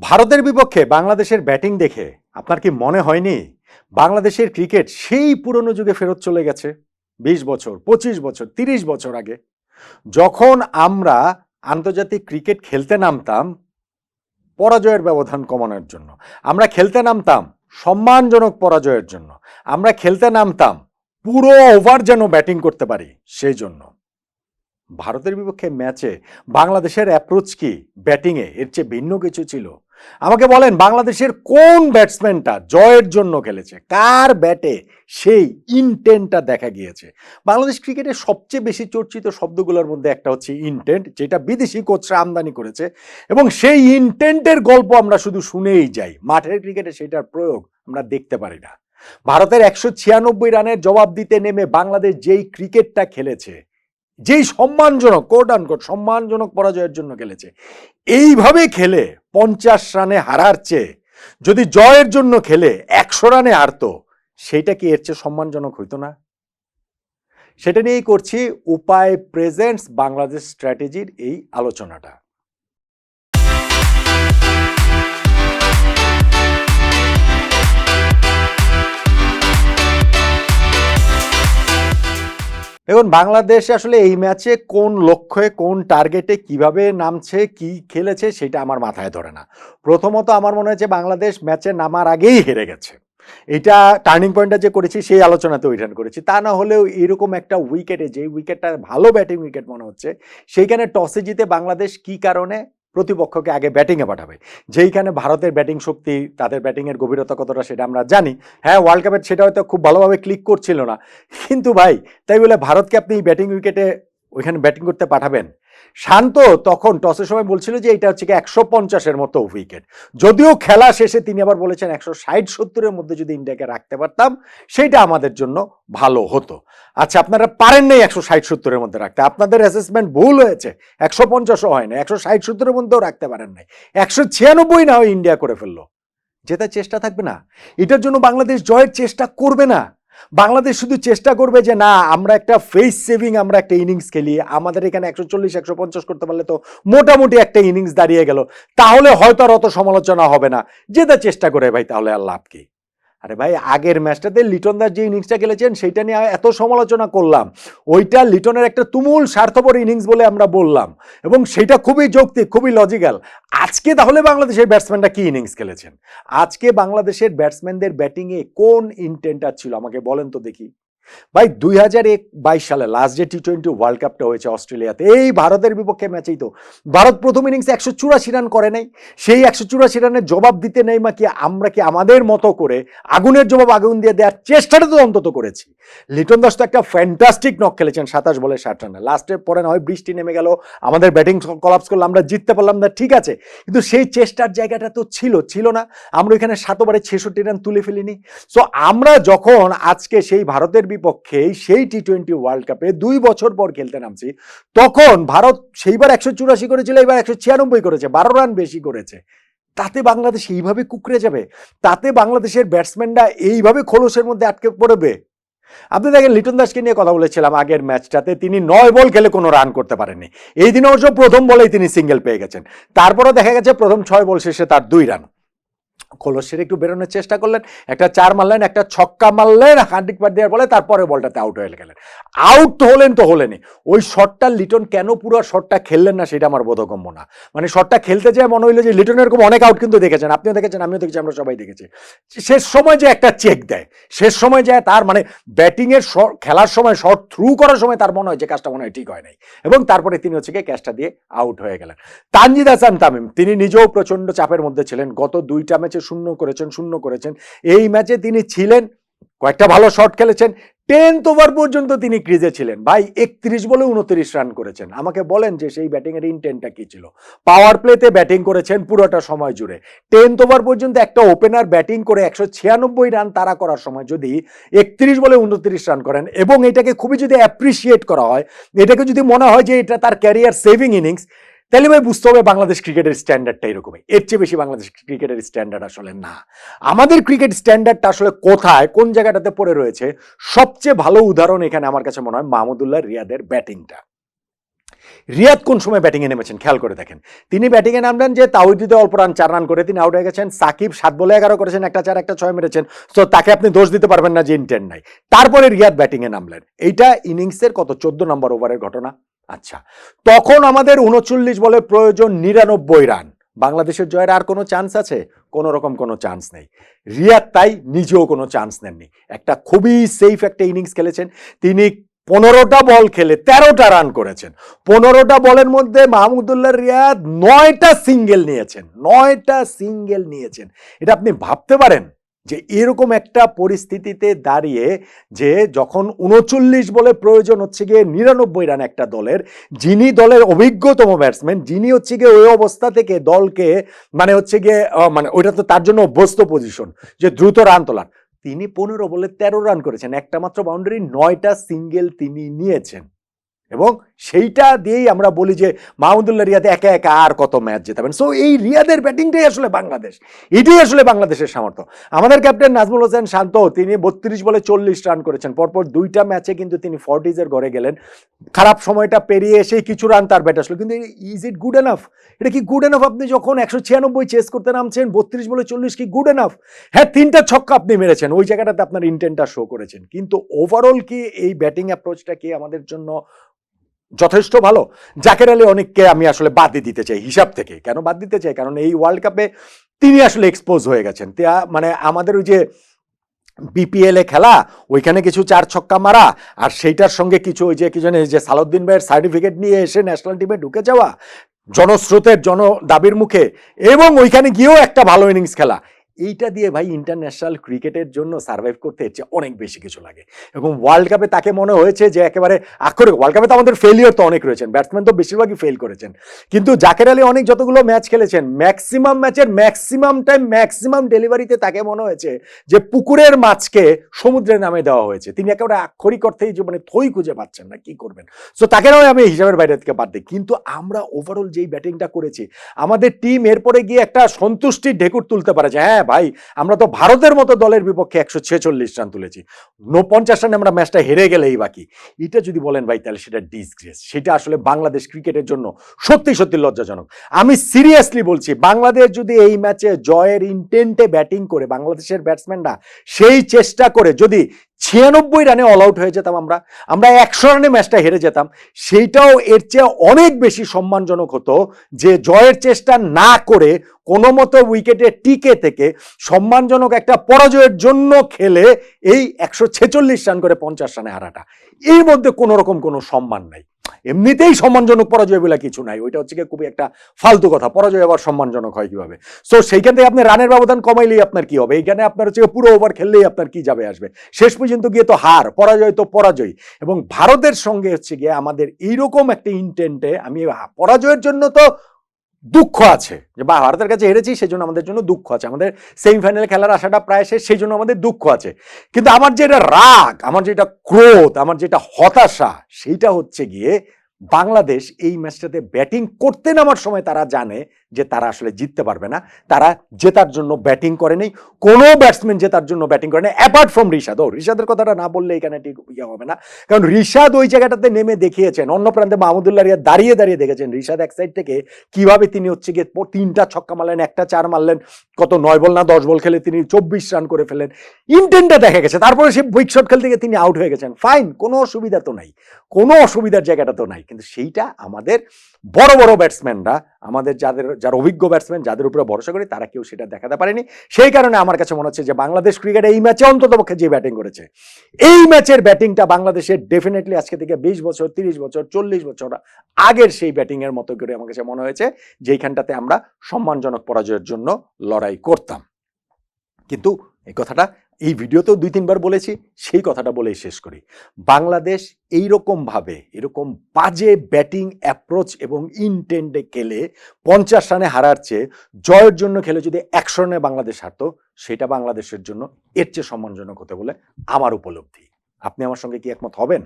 ভারতের বিপক্ষে বাংলাদেশের ব্যাটিং দেখে আপনার কি মনে হয়নি? বাংলাদেশের ক্রিকেট সেই পুরনো যুগে ফেরত চলে গেছে। বিশ বছর, পঁচিশ বছর, তিরিশ বছর আগে। যখন আমরা আন্তর্জাতিক ক্রিকেট খেলতে নামতাম, পরাজয়ের ব্যবধান কমানোর জন্য। আমরা খেলতে নামতাম, সম্মানজনক পরাজয়ের জন্য। আমরা খেলতে নামতাম, পুরো ওভার যেন ব্যাটিং করতে পারি, সেই জন্য। ভারতের বিপক্ষে ম্যাচে বাংলাদেশের অ্যাপ্রোচ কি? ব্যাটিংয়ে এর চেয়ে ভিন্ন কিছু ছিল। আমাকে বলেন, বাংলাদেশের কোন ব্যাটসম্যানটা জয়ের জন্য খেলেছে? কার ব্যাটে সেই ইনটেন্টটা দেখা গিয়েছে? বাংলাদেশ ক্রিকেটের সবচেয়ে বেশি চর্চিত শব্দগুলোর মধ্যে একটা হচ্ছে ইনটেন্ট যেটা বিদেশি কোচরা আমদানি করেছে। এবং সেই ইনটেন্টের গল্প আমরা শুধু শুনেই যাই। মাঠের ক্রিকেটে সেটার প্রয়োগ আমরা দেখতে পারি না। ভারতের একশো ছিয়ানব্বই রানের জবাব দিতে নেমে বাংলাদেশ যেই ক্রিকেটটা খেলেছে যেই সম্মানজনক কোট আনকোট সম্মানজনক পরাজয়ের জন্য খেলেছে, এইভাবে খেলে পঞ্চাশ রানে হারার চেয়ে, যদি জয়ের জন্য খেলে একশো রানে হারতো, সেটা কি এর চেয়ে সম্মানজনক হইতো না? সেটা নিয়েই করছি উপায় প্রেজেন্টস বাংলাদেশ স্ট্র্যাটেজির এই আলোচনাটা। দেখুন, বাংলাদেশ আসলে এই ম্যাচে কোন লক্ষ্যে, কোন টার্গেটে কীভাবে নামছে, কি খেলেছে সেটা আমার মাথায় ধরে না। প্রথমত আমার মনে হয়েছে বাংলাদেশ ম্যাচে নামার আগেই হেরে গেছে। এটা টার্নিং পয়েন্টটা যে করেছি সেই আলোচনাতে রিটার্ন করেছি। তা না হলেও এরকম একটা উইকেটে, যে উইকেটটা ভালো ব্যাটিং উইকেট মনে হচ্ছে, সেইখানে টসে জিতে বাংলাদেশ কি কারণে প্রতিপক্ষকে আগে ব্যাটিংয়ে পাঠাবে। যেইখানে ভারতের ব্যাটিং শক্তি, তাদের ব্যাটিংয়ের গভীরতা কতটা সেটা আমরা জানি। হ্যাঁ ওয়ার্ল্ড কাপের সেটা হয়তো খুব ভালোভাবে ক্লিক করছিল না। কিন্তু ভাই, তাই বলে ভারতকে আপনি ব্যাটিং উইকেটে ওইখানে ব্যাটিং করতে পাঠাবেন? শান্ত তখন টসের সময় বলছিল যে এটা হচ্ছে কি একশো পঞ্চাশের মতো উইকেট। যদিও খেলা শেষে তিনি আবার বলেছেন একশো ষাট সত্তরের মধ্যে যদি ইন্ডিয়াকে রাখতে পারতাম সেইটা আমাদের জন্য ভালো হতো। আচ্ছা আপনারা পারেন নাই একশো ষাট সত্তরের মধ্যে রাখতে। আপনাদের অ্যাসেসমেন্ট ভুল হয়েছে। একশো পঞ্চাশও হয় না একশো ষাট সত্তরের মধ্যেও রাখতে পারেন নাই। একশো ছিয়ানব্বই না ইন্ডিয়া করে ফেলল। জেতার চেষ্টা থাকবে না। এটার জন্য বাংলাদেশ জয়ের চেষ্টা করবে না। বাংলাদেশ শুধু চেষ্টা করবে যে, না, আমরা একটা ফেস সেভিং আমরা একটা ইনিংস খেলি। আমাদের এখানে একশো চল্লিশ, একশো পঞ্চাশ করতে পারলে তো মোটামুটি একটা ইনিংস দাঁড়িয়ে গেল। তাহলে হয়তো আর অত সমালোচনা হবে না। যেটা চেষ্টা করে ভাই, তাহলে আর লাভ কি? আরে ভাই, আগের ম্যাচটাতে লিটন দাস যে ইনিংসটা খেলেছেন সেটা নিয়ে এত সমালোচনা করলাম। ওইটা লিটনের একটা তুমুল স্বার্থপর ইনিংস বলে আমরা বললাম। এবং সেটা খুবই যৌক্তিক, খুবই লজিক্যাল আজকে তাহলে বাংলাদেশের ব্যাটসম্যানটা কি ইনিংস খেলেছেন? আজকে বাংলাদেশের ব্যাটসম্যানদের ব্যাটিংয়ে কোন ইন্টেন্টার ছিল? আমাকে বলেন তো দেখি। ভাই, দুই হাজার এক বাইশ সালে লাস্ট যে টি টোয়েন্টি ওয়ার্ল্ড কাপটা হয়েছে অস্ট্রেলিয়াতে, এই ভারতের বিপক্ষে ম্যাচেই তো। ভারত প্রথম ইনিংসে একশো চুরাশি রান করে নাই। সেই একশো চুরাশি রানের জবাব দিতে নেই মা কি, আমরা কি আমাদের মতো করে আগুনের জবাব আগুন দিয়ে দেওয়ার চেষ্টাটা তো অন্তত করেছি। লিটন দাস তো একটা ফ্যান্টাস্টিক নক খেলেছেন, সাতাশ বলে ষাট রানে লাস্টে পরে না হয় বৃষ্টি নেমে গেল, আমাদের ব্যাটিং কলাপস করল আমরা জিততে পারলাম না, ঠিক আছে। কিন্তু সেই চেষ্টার জায়গাটা তো ছিল ছিল না। আমরা এখানে সাতবারে ছেষট্টি রান তুলে ফেলিনি। সো আমরা যখন আজকে সেই ভারতের বিপক্ষে সেই টি টোয়েন্টি ওয়ার্ল্ড কাপে দুই বছর পর খেলতে নামছি। তখন ভারত সেইবার একশো চুরাশি করেছিল এবার একশো ছিয়ানব্বই করেছে, বারো রান বেশি করেছে। তাতে বাংলাদেশ এইভাবে কুকড়ে যাবে? তাতে বাংলাদেশের ব্যাটসম্যানরা এইভাবে খোলসের মধ্যে আটকে পড়বে? আপনি দেখেন, লিটন দাসকে নিয়ে কথা বলেছিলাম আগের ম্যাচটাতে, তিনি নয় বল খেলে কোনো রান করতে পারেননি। এই দিনে অবশ্য প্রথম বলেই তিনি সিঙ্গেল পেয়ে গেছেন। তারপরও দেখা গেছে, প্রথম ছয় বল শেষে তার দুই রান। খোলসের একটু বেরোনোর চেষ্টা করলেন, একটা চার মারলেন, একটা ছক্কা মারলেন, হার্দিক পান্ডিয়ার বলে তারপরে বলটাতে আউট হয়ে গেলেন। আউট তো হলেন তো হলেনই। ওই শটটা লিটন কেন পুরো শটটা খেললেন না সেটা আমার বোধগম্য না। মানে শটটা খেলতে যায় মনে হইল যে লিটন এরকম অনেক আউট কিন্তু দেখেছেন, আপনিও দেখেছেন, আমিও দেখেছি, আমরা সবাই দেখেছি। শেষ সময় যে একটা চেক দেয়, শেষ সময় যায় তার মানে ব্যাটিংয়ের খেলার সময় শট থ্রু করার সময় তার মনে হয় যে কাজটা মনে হয় ঠিক হয় নাই। এবং তারপরে তিনি হচ্ছে গিয়ে ক্যাচটা দিয়ে আউট হয়ে গেলেন। তানজিদ হাসান তামিম, তিনি নিজেও প্রচণ্ড চাপের মধ্যে ছিলেন। গত দুইটা ম্যাচে শূন্য করেছেন শূন্য করেছেন। এই ম্যাচে তিনি ছিলেন, কয়েকটা ভালো শট খেলেছেন, টেন্থ ওভার পর্যন্ত তিনি ক্রিজে ছিলেন। ভাই, একত্রিশ বলে উনত্রিশ রান করেছেন। আমাকে বলেন যে সেই ব্যাটিং এর ইন্টেন্টটা কি ছিল? পাওয়ার প্লেতে ব্যাটিং করেছেন পুরোটা সময় জুড়ে। টেন্থ ওভার পর্যন্ত একটা ওপেনার ব্যাটিং করে একশো ছিয়ানব্বই রান তারা করার সময় যদি একত্রিশ বলে উনত্রিশ রান করেন এবং এটাকে খুবই যদি অ্যাপ্রিসিয়েট করা হয়, এটাকে যদি মনে হয় যে এটা তার ক্যারিয়ার সেভিং ইনিংস তাহলে ভাই বুঝতে হবে বাংলাদেশ ক্রিকেটের স্ট্যান্ডার্ডটা এরকমই। এর চেয়ে বেশি বাংলাদেশ ক্রিকেটের স্ট্যান্ডার্ড আসলে না। আমাদের ক্রিকেট স্ট্যান্ডার্ডটা আসলে কোথায়, কোন জায়গাটাতে পড়ে রয়েছে, সবচেয়ে ভালো উদাহরণ এখানে আমার কাছে মনে হয় মাহমুদুল্লাহ রিয়াদের ব্যাটিংটা। রিয়াদ কোন সময় ব্যাটিংয়ে নেমেছেন? খেয়াল করে দেখেন। তিনি ব্যাটিংয়ে নামলেন যে তাওহিদিতে অল্প রান, চার রান করে তিনি আউট হয়ে গেছেন। সাকিব সাত বলে এগারো করেছেন, একটা চার, একটা ছয় মেরেছেন। তো তাকে আপনি দোষ দিতে পারবেন না যে ইন্টেন্ট নাই। তারপরে রিয়াদ ব্যাটিংয়ে নামলেন। এইটা ইনিংসের কত? চোদ্দ নম্বর ওভারের ঘটনা। আচ্ছা তখন আমাদের উনচল্লিশ বলে প্রয়োজন নিরানব্বই রান। বাংলাদেশের জয়ের আর কোনো চান্স আছে? কোনো রকম কোনো চান্স নেই। রিয়াদ তাই নিজেও কোনো চান্স নেননি। একটা খুবই সেফ একটা ইনিংস খেলেছেন। তিনি পনেরোটা বল খেলে তেরোটা রান করেছেন। পনেরোটা বলের মধ্যে মাহমুদুল্লাহ রিয়াদ নয়টা সিঙ্গেল নিয়েছেন। নয়টা সিঙ্গেল নিয়েছেন। এটা আপনি ভাবতে পারেন? যে এরকম একটা পরিস্থিতিতে দাঁড়িয়ে যে যখন উনচল্লিশ বলে প্রয়োজন হচ্ছে গিয়ে নিরানব্বই রান একটা দলের, যিনি দলের অভিজ্ঞতম ব্যাটসম্যান যিনি হচ্ছে গিয়ে ওই অবস্থা থেকে দলকে মানে হচ্ছে গিয়ে মানে ওইটা তো তার জন্য অভ্যস্ত পজিশন যে দ্রুত রান তোলার। তিনি পনেরো বলে তেরো রান করেছেন, একটা মাত্র বাউন্ডারি নয়টা সিঙ্গেল তিনি নিয়েছেন। এবং সেইটা দিয়েই আমরা বলি যে মাহমুদুল্লাহ রিয়াদ একা একা আর কত ম্যাচ জেতাবেন। সো এই রিয়াদের ব্যাটিংটাই আসলে বাংলাদেশ। এটাই আসলে বাংলাদেশের সামর্থ্য। আমাদের ক্যাপ্টেন নাজমুল হোসেন শান্ত, তিনি বত্রিশ বলে চল্লিশ রান করেছেন। পরপর দুইটা ম্যাচে কিন্তু তিনি ফর্টিজের ঘরে গেলেন। খারাপ সময়টা পেরিয়ে এসে কিছু রান তার ব্যাট আসলো। কিন্তু ইজ ইট গুড এনাফ এটা কি গুড এনাফ আপনি যখন একশো ছিয়ানব্বই চেস করতে নামছেন, বত্রিশ বলে চল্লিশ কি গুড এনাফ হ্যাঁ তিনটা ছক্কা আপনি মেরেছেন। ওই জায়গাটাতে আপনার ইন্টেন্টটা শো করেছেন। কিন্তু ওভারঅল কি এই ব্যাটিং অ্যাপ্রোচটা কি আমাদের জন্য যথেষ্ট ভালো। জাকের আলী অনেককে আমি আসলে বাদ দিতে চাই, হিসাব থেকে। কেন বাদ দিতে চাই? কারণ এই ওয়ার্ল্ড কাপে তিনি আসলে এক্সপোজ হয়ে গেছেন। মানে আমাদের ওই যে বিপিএল খেলা, ওইখানে কিছু চার ছক্কা মারা, আর সেইটার সঙ্গে কিছু ওই যে, কি জানে, যে সালাউদ্দিন ভাইয়ের সার্টিফিকেট নিয়ে এসে ন্যাশনাল টিমে ঢুকে যাওয়া, জনস্রোতের, জন দাবির মুখে, এবং ওইখানে গিয়েও একটা ভালো ইনিংস খেলা। এইটা দিয়ে ভাই ইন্টারন্যাশনাল ক্রিকেটের জন্য সার্ভাইভ করতে চেয়ে অনেক বেশি কিছু লাগে। এবং ওয়ার্ল্ড কাপে তাকে মনে হয়েছে যে একেবারে আক্ষরিক ওয়ার্ল্ড কাপে তো আমাদের ফেলিওর তো অনেক রয়েছেন ব্যাটসম্যান তো বেশিরভাগই ফেল করেছেন। কিন্তু জাকের আলী অনেক যতগুলো ম্যাচ খেলেছেন ম্যাক্সিমাম ম্যাচের ম্যাক্সিমাম টাইম ম্যাক্সিমাম ডেলিভারিতে তাকে মনে হয়েছে যে পুকুরের মাছকে সমুদ্রে নামে দেওয়া হয়েছে। তিনি একেবারে আক্ষরিক অর্থেই যে মানে থই খুঁজে পাচ্ছেন না, কি করবেন? সো তাকে নয়, আমি হিসাবের বাইরে থেকে বাদ দিই। কিন্তু আমরা ওভারঅল যেই ব্যাটিংটা করেছি, আমাদের টিম এরপরে গিয়ে একটা সন্তুষ্টির ঢেকুর তুলতে পারে যে হ্যাঁ ভাই, আমরা তো ভারতের মতো দলের বিপক্ষে একশো ছেচল্লিশ রান তুলেছি। পঞ্চাশ রানে আমরা ম্যাচটা হেরে গেলেই বাকি এটা যদি বলেন ভাই, তাহলে সেটা ডিসগ্রেস সেটা আসলে বাংলাদেশ ক্রিকেটের জন্য সত্যি সত্যি লজ্জাজনক। আমি সিরিয়াসলি বলছি, বাংলাদেশ যদি এই ম্যাচে জয়ের ইন্টেন্টে ব্যাটিং করে, বাংলাদেশের ব্যাটসম্যানরা সেই চেষ্টা করে যদি ছিয়ানব্বই রানে অল আউট হয়ে যেতাম আমরা। আমরা একশো রানে ম্যাচটা হেরে যেতাম। সেইটাও এর চেয়ে অনেক বেশি সম্মানজনক হতো যে জয়ের চেষ্টা না করে কোনো মতো উইকেটে টিকে থেকে সম্মানজনক একটা পরাজয়ের জন্য খেলে এই একশো ছেচল্লিশ রান করে পঞ্চাশ রানে হারাটা। এর মধ্যে কোনো রকম কোনো সম্মান নাই। এমনিতেই সম্মানজনক পরাজয় বলে কিছু নাই। ওইটা হচ্ছে গিয়ে খুবই একটা ফালতু কথা। পরাজয় আবার সম্মানজনক হয় কীভাবে? সো সেইখান থেকে আপনি রানের ব্যবধান কমাইলেই আপনার কি হবে? এইখানে আপনার হচ্ছে পুরো ওভার খেললেই আপনার কি যাবে আসবে? শেষ পর্যন্ত গিয়ে তো হার, পরাজয় তো পরাজয়। এবং ভারতের সঙ্গে হচ্ছে গিয়ে আমাদের এইরকম একটা ইন্টেন্টে আমি পরাজয়ের জন্য তো দুঃখ আছে। যে বা ভারতের কাছে হেরেছি সেই জন্য আমাদের জন্য দুঃখ আছে। আমাদের সেমিফাইনাল খেলার আশাটা প্রায় শেষ সেই জন্য আমাদের দুঃখ আছে। কিন্তু আমার যেটা রাগ, আমার যেটা ক্রোধ, আমার যেটা হতাশা, সেইটা হচ্ছে গিয়ে বাংলাদেশ এই ম্যাচটাতে ব্যাটিং করতে নামার সময় তারা জানে যে তারা আসলে জিততে পারবে না। তারা জেতার জন্য ব্যাটিং করে নেই। কোনো ব্যাটসম্যান জেতার জন্য ব্যাটিং করে নেই। Apart from Rishad. ও, রিশাদের কথাটা না বললে এখানে ঠিক ইয়ে হবে না। কারণ রিশাদ ওই জায়গাটাতে নেমে দেখিয়েছেন। অন্য প্রান্তে মাহমুদুল্লাহ রিয়া দাঁড়িয়ে দাঁড়িয়ে দেখেছেন। রিশাদ এক সাইড থেকে কীভাবে তিনি হচ্ছে গিয়ে তিনটা ছক্কা মারলেন, একটা চার মারলেন। কত নয় বল না দশ বল খেলে তিনি চব্বিশ রান করে ফেলেন ইন্টেনটা দেখা গেছে। তারপরে সে উইক শট খেলতে গিয়ে তিনি আউট হয়ে গেছেন। ফাইন কোনো অসুবিধা তো নাই। কোনো অসুবিধার জায়গাটা তো নাই। কিন্তু সেইটা আমাদের বড় বড় ব্যাটসম্যানরা আমাদের যাদের, যারা অভিজ্ঞ ব্যাটসম্যান যাদের উপরে ভরসা করি, তারা কেউ সেটা দেখাতে পারেনি। সেই কারণে আমার কাছে মনে হচ্ছে যে বাংলাদেশ ক্রিকেটে এই ম্যাচে অন্তত পক্ষে যে ব্যাটিং করেছে। এই ম্যাচের ব্যাটিংটা বাংলাদেশের ডেফিনেটলি আজকে থেকে বিশ বছর, তিরিশ বছর, চল্লিশ বছর আগের সেই ব্যাটিং এর মতো করে আমার কাছে মনে হয়েছে, যেইখানটাতে আমরা সম্মানজনক পরাজয়ের জন্য লড়াই করতাম। কিন্তু এই কথাটা এই ভিডিওতেও দুই তিনবার বলেছি, সেই কথাটা বলেই শেষ করি। বাংলাদেশ এইরকমভাবে, এরকম বাজে ব্যাটিং অ্যাপ্রোচ এবং ইনটেন্ডে খেলে পঞ্চাশ রানে হারার চেয়ে জয়ের জন্য খেলে যদি একশো রানে বাংলাদেশ হারতো, সেটা বাংলাদেশের জন্য এর চেয়ে সম্মানজনক হতে বলে আমার উপলব্ধি। আপনি আমার সঙ্গে কি একমত হবেন?